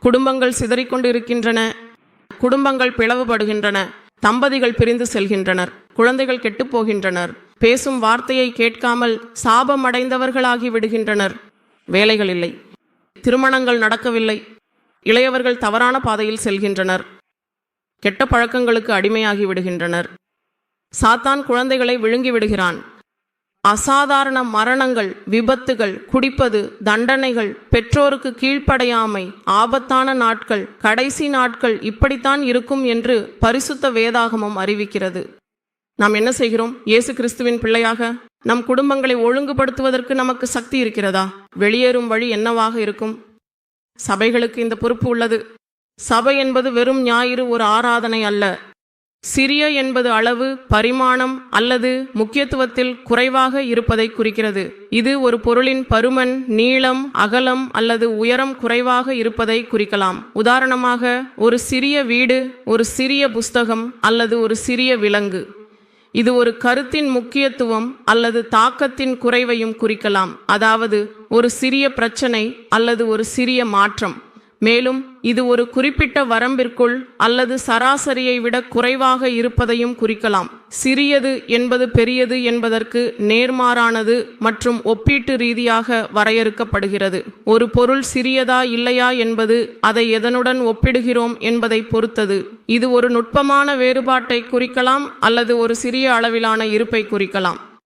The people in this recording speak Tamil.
குடும்பங்கள் சிதறிக்கொண்டு இருக்கின்றன குடும்பங்கள் பிளவுபடுகின்றன. தம்பதிகள் பிரிந்து செல்கின்றனர். குழந்தைகள் கெட்டுப் போகின்றனர். பேசும் வார்த்தையை கேட்காமல் சாபமடைந்தவர்களாகி விடுகின்றனர். வேலைகள் இல்லை. திருமணங்கள் நடக்கவில்லை. இளையவர்கள் தவறான பாதையில் செல்கின்றனர். கெட்ட பழக்கங்களுக்கு அடிமையாகி விடுகின்றனர். சாத்தான் குழந்தைகளை விழுங்கி விடுகிறான். அசாதாரண மரணங்கள் விபத்துகள் குடிப்பது தண்டனைகள் பெற்றோருக்கு கீழ்ப்படையாமை ஆபத்தான நாட்கள் கடைசி நாட்கள் இப்படித்தான் இருக்கும் என்று பரிசுத்த வேதாகமம் அறிவிக்கிறது. நாம் என்ன செய்கிறோம்? இயேசு கிறிஸ்துவின் பிள்ளையாக நம் குடும்பங்களை ஒழுங்குபடுத்துவதற்கு நமக்கு சக்தி இருக்கிறதா? வெளியேறும் வழி என்னவாக இருக்கும்? சபைகளுக்கு இந்த பொறுப்பு உள்ளது. சபை என்பது வெறும் ஞாயிறு ஒரு ஆராதனை அல்ல. சிறிய என்பது அளவு பரிமாணம் அல்லது முக்கியத்துவத்தில் குறைவாக இருப்பதை குறிக்கிறது. இது ஒரு பொருளின் பருமன் நீளம் அகலம் அல்லது உயரம் குறைவாக இருப்பதை குறிக்கலாம். உதாரணமாக ஒரு சிறிய வீடு ஒரு சிறிய புஸ்தகம் அல்லது ஒரு சிறிய விலங்கு. இது ஒரு கருத்தின் முக்கியத்துவம் அல்லது தாக்கத்தின் குறைவையும் குறிக்கலாம். அதாவது ஒரு சிறிய பிரச்சனை அல்லது ஒரு சிறிய மாற்றம். மேலும் இது ஒரு குறிப்பிட்ட வரம்பிற்குள் அல்லது சராசரியை விட குறைவாக இருப்பதையும் குறிக்கலாம். சிறியது என்பது பெரியது என்பதற்கு நேர்மாறானது மற்றும் ஒப்பீட்டு ரீதியாக வரையறுக்கப்படுகிறது. ஒரு பொருள் சிறியதா இல்லையா என்பது அதை எதனுடன் ஒப்பிடுகிறோம் என்பதை பொறுத்தது. இது ஒரு நுட்பமான வேறுபாட்டை குறிக்கலாம் அல்லது ஒரு சிறிய அளவிலான இருப்பை குறிக்கலாம்.